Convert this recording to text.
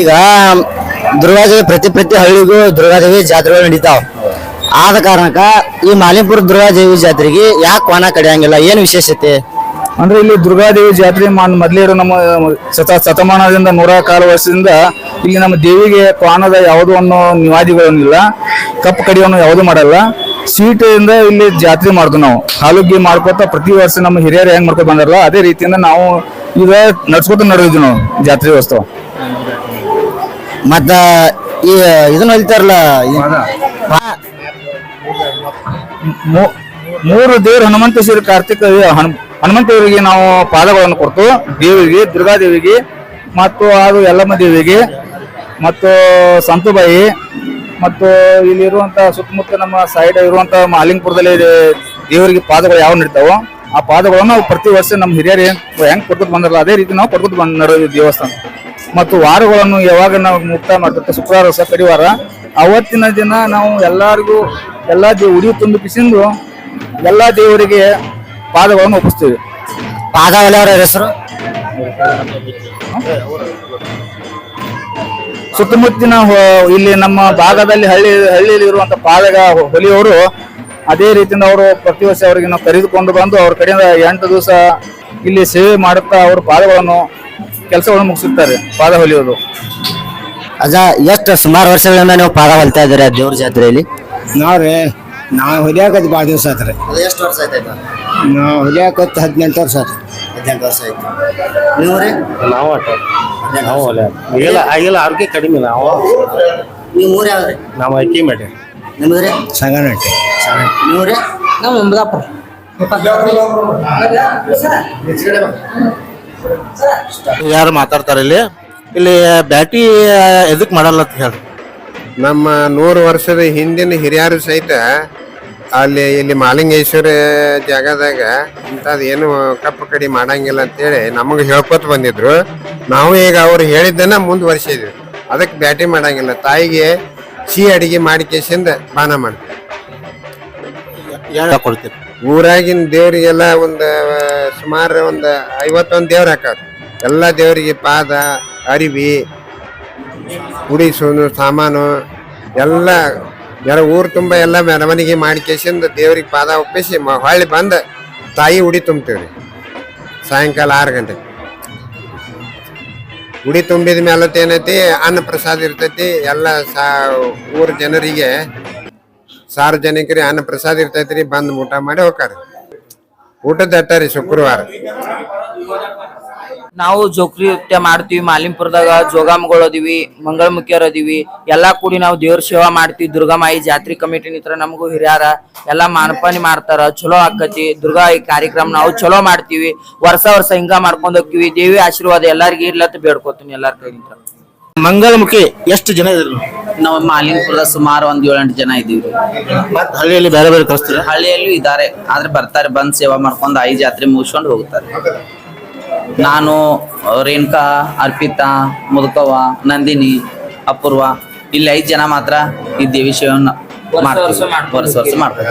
ಈಗ ದುರ್ಗಾದೇವಿ ಪ್ರತಿ ಪ್ರತಿ ಹಳ್ಳಿಗೂ ದುರ್ಗಾದೇವಿ ಜಾತ್ರೆಗಳು ನಡೀತಾವ. ಆದ ಕಾರಣಕ್ಕ ಈ ಮಾಲಿಂಪುರ ದುರ್ಗಾದೇವಿ ಜಾತ್ರೆಗೆ ಯಾಕೆ ವಾಣ ಕಡಿಯಂಗಿಲ್ಲ? ಏನು ವಿಶೇಷತೆ? ಅಂದ್ರೆ ಇಲ್ಲಿ ದುರ್ಗಾದೇವಿ ಜಾತ್ರೆ ಮೊದ್ಲೇ ನಮ್ಮ ಶತ ಶತಮಾನದಿಂದ ನೂರ ಕಾಲು ವರ್ಷದಿಂದ ಇಲ್ಲಿ ನಮ್ಮ ದೇವಿಗೆ ಕ್ವಾಣದ ಯಾವುದು ಅನ್ನೋ ನಿವಾದಿಗಳನ್ನಿಲ್ಲ ಕಪ್ಪು ಕಡಿಯೋನು ಯಾವುದು ಮಾಡಲ್ಲ. ಸ್ವೀಟ್ ಇಂದ ಇಲ್ಲಿ ಜಾತ್ರೆ ಮಾಡ್ದು ನಾವು. ಹಾಲುಗ್ಗಿ ಮಾಡ್ಕೊತ ಪ್ರತಿ ವರ್ಷ ನಮ್ಮ ಹಿರಿಯರು ಹೆಂಗ್ ಮಾಡ್ಕೊ ಬಂದಾರಲ್ಲ, ಅದೇ ರೀತಿಯಿಂದ ನಾವು ಈಗ ನಡ್ಸ್ಕೊತ ನಡೆದಿದ್ವಿ ನಾವು ಜಾತ್ರೆ ಉತ್ಸವ. ಮತ್ತ ಈ ಇದನ್ನ ಹೇಳ್ತಾರಲ್ಲ ಮೂರು ದೇವ್ರ ಹನುಮಂತ ಶ್ರೀ ಕಾರ್ತಿಕ ಹನುಮಂತ ದೇವರಿಗೆ ನಾವು ಪಾದಗಳನ್ನು ಕೊಡ್ತು. ದೇವಿಗೆ ದುರ್ಗಾದೇವಿಗೆ ಮತ್ತು ಅದು ಯಲ್ಲಮ್ಮ ದೇವಿಗೆ ಮತ್ತು ಸಂತುಬಾಯಿ ಮತ್ತು ಇಲ್ಲಿರುವಂತ ಸುತ್ತಮುತ್ತ ನಮ್ಮ ಸೈಡ್ ಇರುವಂತ ಮಾಲಿಂಗಪುರದಲ್ಲಿ ದೇವರಿಗೆ ಪಾದಗಳು ಯಾವ ನಡೀತಾವೋ ಆ ಪಾದಗಳನ್ನು ಪ್ರತಿ ವರ್ಷ ನಮ್ಮ ಹಿರಿಯರು ಹೆಂಗ್ ಕೊಡ್ಕೊಂಡು ಕೊಡ್ಕೊತ ಬಂದಾರಲ್ಲ ಅದೇ ರೀತಿ ನಾವು ಕೊಡ್ಕೊತ ಬಂದ್ ದೇವಸ್ಥಾನ. ಮತ್ತು ವಾರಗಳನ್ನು ಯಾವಾಗ ನಾವು ಮುಕ್ತ ಮಾಡ್ತಿರ್ತೇವೆ ಶುಕ್ರವಾರ ಸಹ ಕಡಿವಾರ. ಅವತ್ತಿನ ದಿನ ನಾವು ಎಲ್ಲರಿಗೂ ಎಲ್ಲ ದೇ ಉಡಿ ತುಂಬಿಸಿಂದು ಎಲ್ಲ ದೇವರಿಗೆ ಪಾದಗಳನ್ನು ಒಪ್ಪಿಸ್ತೀವಿ. ಪಾದ ಹೊಲೆಯವ್ರ ಹೆಸರು? ಸುತ್ತಮುತ್ತಿನ ಇಲ್ಲಿ ನಮ್ಮ ಭಾಗದಲ್ಲಿ ಹಳ್ಳಿ ಹಳ್ಳಿಯಲ್ಲಿ ಇರುವಂತ ಪಾದಗ ಹೊಲಿಯವರು ಅದೇ ರೀತಿಯಿಂದ ಅವರು ಪ್ರತಿ ವರ್ಷ ಅವರಿಗೆ ನಾವು ಕರೆದುಕೊಂಡು ಬಂದು ಅವ್ರ ಕಡೆಯಿಂದ ಎಂಟು ದಿವಸ ಇಲ್ಲಿ ಸೇವೆ ಮಾಡುತ್ತಾ ಅವ್ರ ಪಾದಗಳನ್ನು ಕೆಲಸಗಳನ್ನು ಮುಗಿಸುತ್ತಾರೆ ಪಾದ ಹೊಲಿಯೋದು. ಅಜ್ಜ ಎಷ್ಟು ಸುಮಾರು ವರ್ಷಗಳಿಂದ ನೀವು ಪಾದ ಹೊಲಿತಾ ಇದ್ದೀರಾ ದೇವ್ರ ಜಾತ್ರೆಯಲ್ಲಿ? ನಾವ್ರಿ ನಾವು ಹೊಲಿಯಾಕತ್ ಭಾಳ ದಿವಸ ಆತ್ರಿ. ಎಷ್ಟು ವರ್ಷ ಆಯ್ತು ನಾವು ಹೊಲಿಯಾಕತ್ ಹದಿನೆಂಟು ವರ್ಷ ಆಯ್ತು ಹದಿನೆಂಟು ವರ್ಷ ಆಯ್ತು. ನೀವು ರೀ? ನಾವು ಅಟ ನಾವು ಒಲೆ ಇಲ್ಲ ಆಗಿಲ್ಲ ಆರೋಗ್ಯ ಕಡಿಮೆ ನಾವು. ನೀವು ಊರು ನಾವು ಅಕ್ಕಿ ಮಾಡಿ ನಿಮ್ದು ರೀ ಸಂಗನಟ್ಟಿ ನೀವು ರೀ ನಾವು ಅಮದಾಪುರ ಯಾರು ಮಾತಾಡ್ತಾರೆ ಇಲ್ಲಿ? ಇಲ್ಲಿ ಬ್ಯಾಟಿ ಎದಕ್ ಮಾಡಲ್ಲ ಅಂತ ಹೇಳಿ ನಮ್ಮ ನೂರು ವರ್ಷದ ಹಿಂದಿನ ಹಿರಿಯರು ಸಹಿತ ಅಲ್ಲಿ ಇಲ್ಲಿ ಮಾಲಿಂಗೇಶ್ವರ ಜಾಗದಾಗ ಇಂಥದ್ದು ಏನು ಕಪ್ಪು ಕಡಿ ಮಾಡಂಗಿಲ್ಲ ಅಂತೇಳಿ ನಮಗೆ ಹೇಳ್ಕೊತ ಬಂದಿದ್ರು. ನಾವು ಈಗ ಅವ್ರು ಹೇಳಿದ್ದನ್ನ ಮುಂದುವರಿಸಿದ್ವಿ ಅದಕ್ಕೆ ಬ್ಯಾಟಿ ಮಾಡಂಗಿಲ್ಲ. ತಾಯಿಗೆ ಸಿಹಿ ಅಡಿಗೆ ಮಾಡಿ ಕೇಸಿಂದ ಪಾನ ಮಾಡ್ತೀವಿ. ಊರಾಗಿನ ದೇವರಿಗೆಲ್ಲ ಒಂದು ಸುಮಾರು ಒಂದು ಐವತ್ತೊಂದು ದೇವ್ರು ಹಾಕವ್ರು. ಎಲ್ಲ ದೇವರಿಗೆ ಪಾದ, ಅರಿವಿ ಉಡಿಸೋನು ಸಾಮಾನು, ಎಲ್ಲ ಯಾರ ಊರು ತುಂಬ ಎಲ್ಲ ಮೆರವಣಿಗೆ ಮಾಡಿ ಕೇಸಿಂದ ದೇವ್ರಿಗೆ ಪಾದ ಒಪ್ಪಿಸಿ ಹೊಳ್ಳಿ ಬಂದು ತಾಯಿ ಉಡಿ ತುಂಬ್ತೀವ್ರಿ. ಸಾಯಂಕಾಲ ಆರು ಗಂಟೆಗೆ. ಉಡಿ ತುಂಬಿದ ಮೇಲೆ ಏನೈತಿ ಅನ್ನ ಪ್ರಸಾದ ಇರ್ತೈತಿ. ಎಲ್ಲ ಸಾ, ಊರ ಜನರಿಗೆ, ಸಾರ್ವಜನಿಕರಿಗೆ ಅನ್ನ ಪ್ರಸಾದ ಇರ್ತೈತಿ ರೀ ಬಂದು ಊಟ ಮಾಡಿ ಹೋಗ್ತಾರೆ. ಊಟದ ಅಟ್ಟ ರೀ ಶುಕ್ರವಾರ. ನಾವು ಜೋಕ್ರಿ ನೃತ್ಯ ಮಾಡ್ತೀವಿ ಮಾಲಿಂಪುರದಾಗ ಜೋಗಾಮಗಳು ಅದೀವಿ ಮಂಗಳಮುಖಿಯರ್ ಅದೀವಿ ಎಲ್ಲಾ ಕೂಡಿ ನಾವು ದೇವ್ರ ಸೇವಾ ಮಾಡ್ತೀವಿ ದುರ್ಗಾಮಾಯಿ ಜಾತ್ರಿ ಕಮಿಟಿ ನಿತ್ರ ನಮಗೂ ಹಿರಿಯಾರ ಎಲ್ಲಾ ಮಾನಪಾನಿ ಮಾಡ್ತಾರ ಚಲೋ ಆಕತಿ ದುರ್ಗಾ ಈ ಕಾರ್ಯಕ್ರಮ ನಾವು ಚಲೋ ಮಾಡ್ತೀವಿ ವರ್ಷ ವರ್ಷ ಹಿಂಗ ಮಾಡ್ಕೊಂಡ್ ಹೋಗ್ತೀವಿ ದೇವಿ ಆಶೀರ್ವಾದ ಎಲ್ಲಾರ್ಗಿ ಇರ್ಲತ್ತ ಬೇಡ್ಕೋತೀನಿ ಎಲ್ಲಾರ ಕೈ ನಿಂತ್ರ. ಮಂಗಳಮುಖಿ ಎಷ್ಟು ಜನ ಇದ್ರು? ನಾವು ಮಾಲಿಂಪುರದ ಸುಮಾರು ಒಂದ್ ಏಳೆಂಟು ಜನ ಇದೀವಿ ಮತ್ತ್ ಹಳ್ಳಿಯಲ್ಲಿ ಬೇರೆ ಬೇರೆ ಕಳಿಸ್ತಾರೆ? ಹಳ್ಳಿಯಲ್ಲೂ ಇದಾರೆ ಆದ್ರೆ ಬರ್ತಾರೆ ಬಂದ್ ಸೇವಾ ಮಾಡ್ಕೊಂಡು ಐದು ಜಾತ್ರೆ ಮುಗಿಸ್ಕೊಂಡು ಹೋಗ್ತಾರೆ. ನಾನು ರೇಣುಕಾ ಅರ್ಪಿತಾ ಮುದುಕವ್ವ ನಂದಿನಿ ಅಪೂರ್ವ ಇಲ್ಲಿ ಐದು ಜನ ಮಾತ್ರ ಈ ದೇವಿ ವರ್ಷ ವರ್ಷ ಮಾಡ್ತಾರೆ